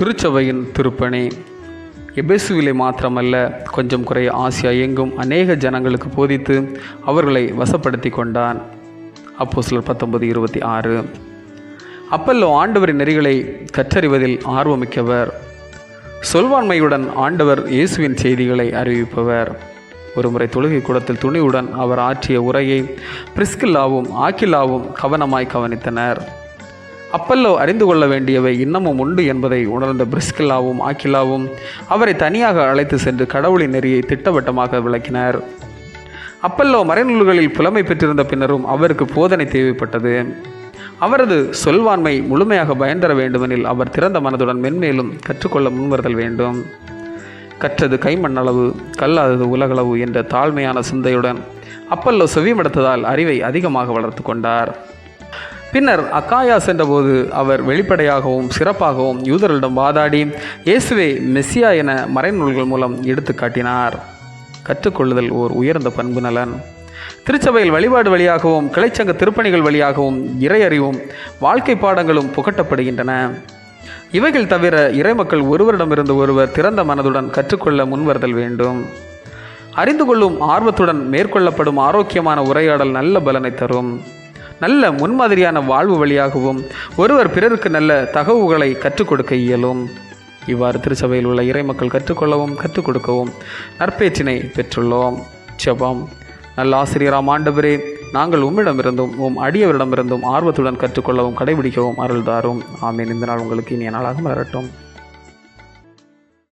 திருச்சபையின் திருப்பணி. எபேசுவிலே மாத்திரமல்ல கொஞ்சம் குறைய ஆசியா எங்கும் அநேக ஜனங்களுக்கு போதித்து அவர்களை வசப்படுத்தி கொண்டான். அப்போ சிலர் பத்தொன்பது இருபத்தி ஆறு. அப்பல்லோ ஆண்டவரின் நெறிகளை கற்றறிவதில் ஆர்வமிக்கவர். சொல்வாண்மையுடன் ஆண்டவர் இயேசுவின் செய்திகளை அறிவிப்பவர். ஒருமுறை தொழுகை கூடத்தில் துணிவுடன் அவர் ஆற்றிய உரையை பிரிஸ்கில்லாவும் ஆக்கில்லாவும் கவனமாய் கவனித்தனர். அப்பல்லோ அறிந்து கொள்ள வேண்டியவை இன்னமும் உண்டு என்பதை உணர்ந்த பிரிஸ்கில்லாவும் ஆக்கில்லாவும் அவரை தனியாக அழைத்து சென்று கடவுளின் நெறியை திட்டவட்டமாக விளக்கினர். அப்பல்லோ மறைநூல்களில் புலமை பெற்றிருந்த பின்னரும் அவருக்கு போதனை தேவைப்பட்டது. அவரது சொல்வான்மை முழுமையாக பயன்தர வேண்டுமெனில் அவர் திறந்த மனதுடன் மென்மேலும் கற்றுக்கொள்ள முன்வருதல் வேண்டும். கற்றது கைமண்ணளவு கல்லாதது உலகளவு என்ற தாழ்மையான சிந்தையுடன் அப்பல்லோ செவிமடுத்ததால் அறிவை அதிகமாக வளர்த்து கொண்டார். பின்னர் அக்காயா சென்றபோது அவர் வெளிப்படையாகவும் சிறப்பாகவும் யூதர்களிடம் வாதாடி இயேசுவே மெஸ்ஸியா என மறைநூல்கள் மூலம் எடுத்து காட்டினார். கற்றுக்கொள்ளுதல் ஓர் உயர்ந்த பண்பு நலன். திருச்சபையில் வழிபாடு வழியாகவும் கிளைச்சங்க திருப்பணிகள் வழியாகவும் இறையறிவும் வாழ்க்கை பாடங்களும் புகட்டப்படுகின்றன. இவைகள் தவிர இறைமக்கள் ஒருவரிடமிருந்து ஒருவர் திறந்த மனதுடன் கற்றுக்கொள்ள முன்வருதல் வேண்டும். அறிந்து கொள்ளும் ஆர்வத்துடன் மேற்கொள்ளப்படும் ஆரோக்கியமான உரையாடல் நல்ல பலனை தரும். நல்ல முன்மாதிரியான வாழ்வு வழியாகவும் ஒருவர் பிறருக்கு நல்ல தகவுகளை கற்றுக் கொடுக்க இயலும். இவ்வாறு திருச்சபையில் உள்ள இறைமக்கள் கற்றுக்கொள்ளவும் கற்றுக் கொடுக்கவும் நற்பேற்றினை பெற்றுள்ளோம். செபம் நல்ல ஆசிரியராம் ஆண்டவரே நாங்கள் உம்மிடமிருந்தும் உம் அடியவரிடமிருந்தும் ஆர்வத்துடன் கற்றுக்கொள்ளவும் கடைபிடிக்கவும் அருள்தாரும். ஆமீன். இந்த நாள் உங்களுக்கு இனிய நாளாக மலரட்டும்.